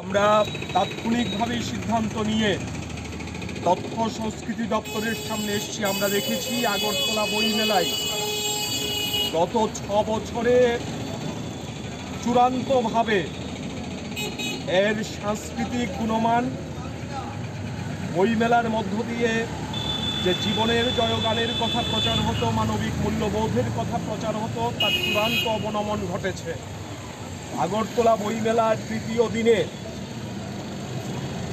আমরা তাৎক্ষণিকভাবেই সিদ্ধান্ত নিয়ে তথ্য সংস্কৃতি দপ্তরের সামনে এসেছি। আমরা দেখেছি আগরতলা বই মেলায় গত ছ বছরে চূড়ান্তভাবে এর সাংস্কৃতিক গুণমান বইমেলার মধ্য দিয়ে যে জীবনের জয়গানের কথা প্রচার হতো, মানবিক মূল্যবোধের কথা প্রচার হতো, তার চূড়ান্ত অবনমন ঘটেছে। আগরতলা বইমেলার তৃতীয় দিনে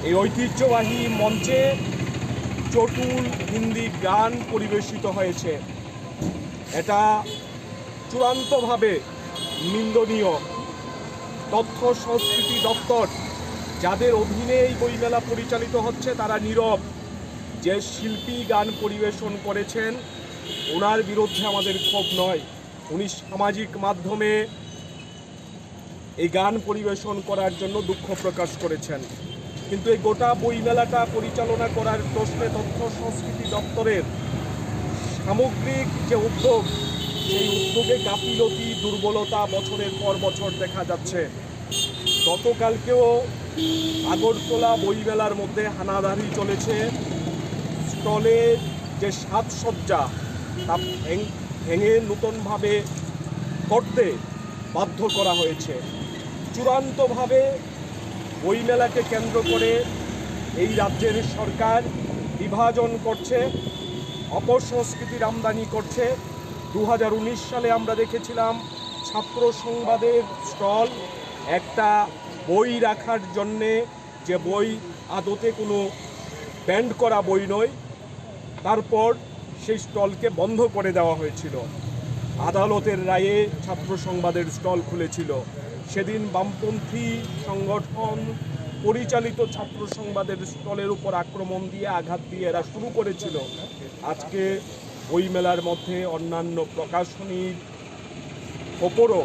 এই ঐতিহ্যবাহী মঞ্চে চটুল হিন্দি গান পরিবেশিত হয়েছে। এটা চূড়ান্তভাবে নিন্দনীয়। তথ্য সংস্কৃতি দপ্তর, যাদের অধীনে এই বইমেলা পরিচালিত হচ্ছে, তারা নীরব। যে শিল্পী গান পরিবেশন করেছেন, ওনার বিরুদ্ধে আমাদের ক্ষোভ নয়। উনি সামাজিক মাধ্যমে এই গান পরিবেশন করার জন্য দুঃখ প্রকাশ করেছেন। কিন্তু এই গোটা বইমেলাটা পরিচালনা করার প্রশ্নে তথ্য সংস্কৃতি দপ্তরের সামগ্রিক যে উদ্যোগ, সেই উদ্যোগে গাফিলতি, দুর্বলতা বছরের পর বছর দেখা যাচ্ছে। গতকালকেও আগরতলা বইমেলার মধ্যে হানাদারি চলেছে। স্টলে যে সাজসজ্জা, তা ভেঙে নতুনভাবে করতে বাধ্য করা হয়েছে। চূড়ান্তভাবে বইমেলাকে কেন্দ্র করে এই রাজ্যের সরকার বিভাজন করছে, অপসংস্কৃতির আমদানি করছে। দু হাজার উনিশ সালে আমরা দেখেছিলাম ছাত্র সংবাদের স্টল, একটা বই রাখার জন্যে যে বই আদতে কোনো ব্যান্ড করা বই নয়, তারপর সেই স্টলকে বন্ধ করে দেওয়া হয়েছিল। আদালতের রায়ে ছাত্র সংবাদের স্টল খুলেছিল। সেদিন বামপন্থী সংগঠন পরিচালিত ছাত্র সংবাদের স্টলের উপর আক্রমণ দিয়ে আঘাত দিয়ে এরা শুরু করেছিল। আজকে বই মেলার মধ্যে অন্যান্য প্রকাশনীর ওপরও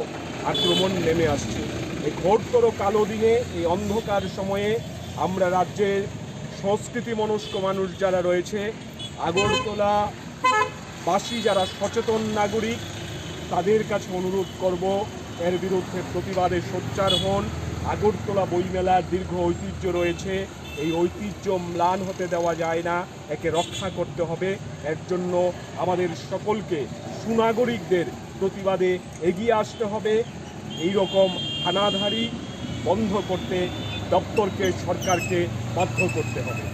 আক্রমণ নেমে আসছে। এই ঘোরতর কালো দিনে এই অন্ধকার সময়ে আমরা রাজ্যের সংস্কৃতি মনস্ক মানুষ যারা রয়েছে, আগরতলা বাসী যারা সচেতন নাগরিক, তাদের কাছে অনুরোধ করব এর বিরুদ্ধে প্রতিবাদে সোচ্চার হন। আগরতলা বইমেলার দীর্ঘ ঐতিহ্য রয়েছে। এই ঐতিহ্য ম্লান হতে দেওয়া যায় না, একে রক্ষা করতে হবে। এর জন্য আমাদের সকলকে সুনাগরিকদের প্রতিবাদে এগিয়ে আসতে হবে। এই রকম হানাধারি বন্ধ করতে দপ্তরকে, সরকারকে বাধ্য করতে হবে।